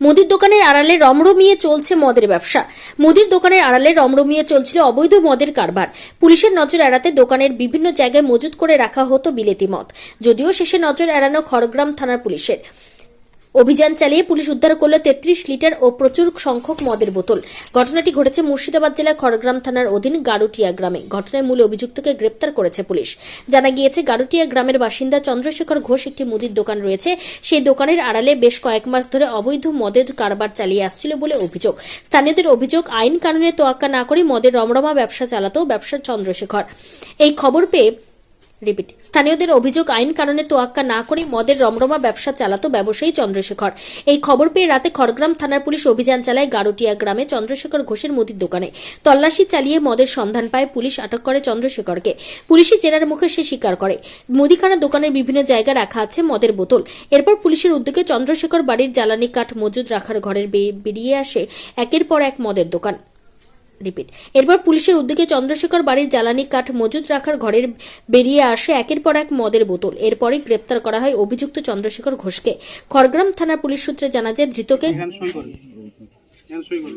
মুদির দোকানের আড়ালে রমরমিয়ে চলছে মদের ব্যবসা। মুদির দোকানের আড়ালে রমরমিয়ে চলছিল অবৈধ মদের কারবার। পুলিশের নজর এড়াতে দোকানের বিভিন্ন জায়গায় মজুত করে রাখা হতো বিলেতি মদ, যদিও শেষে নজর এড়ানো খড়গ্রাম থানার পুলিশের। অভিযান চালিয়ে পুলিশ উদ্ধার করল তেত্রিশ লিটার ও প্রচুর সংখ্যক মদের বোতল। ঘটনাটি ঘটেছে মুর্শিদাবাদ জেলার খড়গ্রাম থানার অধীন গারুটিয়া গ্রামে। ঘটনায় মূল অভিযুক্তকে গ্রেপ্তার করেছে পুলিশ। জানা গিয়েছে, গারুটিয়া গ্রামের বাসিন্দা চন্দ্রশেখর ঘোষ একটি মুদির দোকান রয়েছে। সেই দোকানের আড়ালে বেশ কয়েক মাস ধরে অবৈধ মদের কারবার চালিয়ে আসছিল বলে অভিযোগ। স্থানীয়দের অভিযোগ, আইন কানুনে তোয়াক্কা না করে মদের রমরমা ব্যবসা চালাতো ব্যবসার চন্দ্রশেখর। এই খবর পেয়ে রিপিট স্থানীয়দের অভিযোগ, আইন কারণে তোয়াক্কা না করে মদের রমরমা ব্যবসা চালাতো ব্যবসায়ী চন্দ্রশেখর। এই খবর পেয়ে রাতে খড়গ্রাম থানার পুলিশ অভিযান চালায় গারুটিয়া গ্রামে চন্দ্রশেখর ঘোষের মুদির দোকানে। তল্লাশি চালিয়ে মদের সন্ধান পায় পুলিশ আটক করে চন্দ্রশেখরকে। পুলিশি জেরার মুখে সে স্বীকার করে। মুদিখানা দোকানের বিভিন্ন জায়গায় রাখা আছে মদের বোতল। এরপর পুলিশের উদ্যোগে চন্দ্রশেখর বাড়ির জ্বালানি কাঠ মজুদ রাখার ঘরের বেরিয়ে আসে একের পর এক মদের দোকান। রিপিট। এরপর পুলিশের উদ্যোগে চন্দ্রশেখর বাড়ির জ্বালানি কাঠ মজুদ রাখার ঘরের বেরিয়ে আসে একের পর এক মদের বোতল। এরপরে গ্রেপ্তার করা হয় অভিযুক্ত চন্দ্রশেখর ঘোষকে। খড়গ্রাম থানার পুলিশ সূত্রে জানা যায় ধৃতকে এখানে সই করুন এখানে সই করুন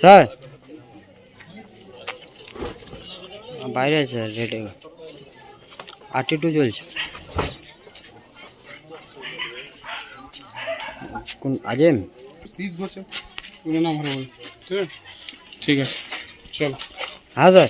স্যার? বাইরে আছে রেটে আটি টু চলছে। কোন আজেম? সিজ আছে ঠিক আছে। চলো। হ্যাঁ স্যার।